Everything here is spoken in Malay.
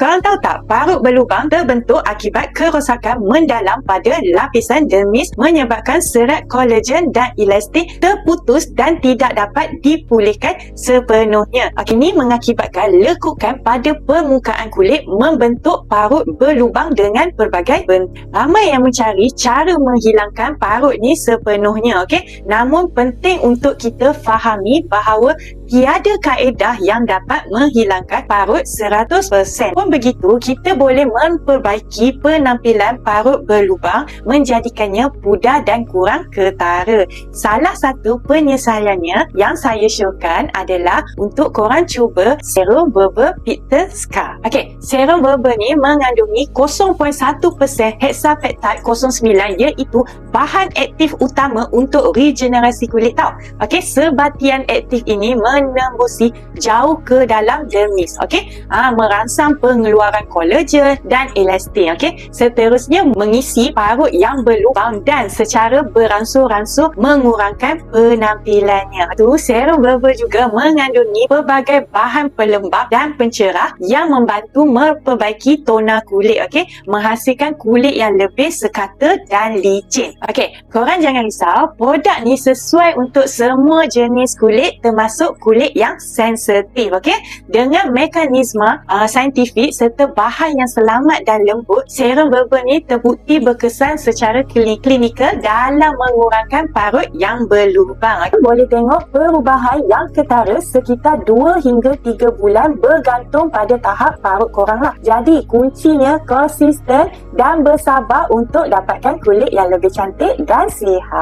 Korang tahu tak, parut berlubang terbentuk akibat kerosakan mendalam pada lapisan dermis menyebabkan serat kolagen dan elastik terputus dan tidak dapat dipulihkan sepenuhnya. Okay, ini mengakibatkan lekukan pada permukaan kulit membentuk parut berlubang dengan pelbagai bentuk. Ramai yang mencari cara menghilangkan parut ni sepenuhnya, okey? Namun penting untuk kita fahami bahawa tiada kaedah yang dapat menghilangkan parut 100%. Pun begitu, kita boleh memperbaiki penampilan parut berlubang menjadikannya pudar dan kurang ketara. Salah satu penyelesaiannya yang saya syorkan adalah untuk korang cuba serum Berber Picture Scar. Okey, serum Berber ni mengandungi 0.1% hexapeptide 09 iaitu bahan aktif utama untuk regenerasi kulit tau. Okey, sebatian aktif ini menembusi jauh ke dalam dermis. Okey, ha, merangsang pengeluaran kolagen dan elastin. Okey, seterusnya mengisi parut yang berlubang dan secara beransur-ansur mengurangkan penampilannya. Tu serum berber juga mengandungi pelbagai bahan pelembab dan pencerah yang membantu memperbaiki tona kulit. Okey, menghasilkan kulit yang lebih sekata dan licin. Okey, korang jangan risau, produk ni sesuai untuk semua jenis kulit termasuk kulit yang sensitif. Okey, dengan mekanisme uh, saintifik serta bahan yang selamat dan lembut, serum berber ni terbukti berkesan secara klinikal dalam mengurangkan parut yang berlubang. Okay. Boleh tengok perubahan yang ketara sekitar 2 hingga 3 bulan bergantung pada tahap parut korang lah. Jadi kuncinya konsisten dan bersabar untuk dapatkan kulit yang lebih cantik dan sihat.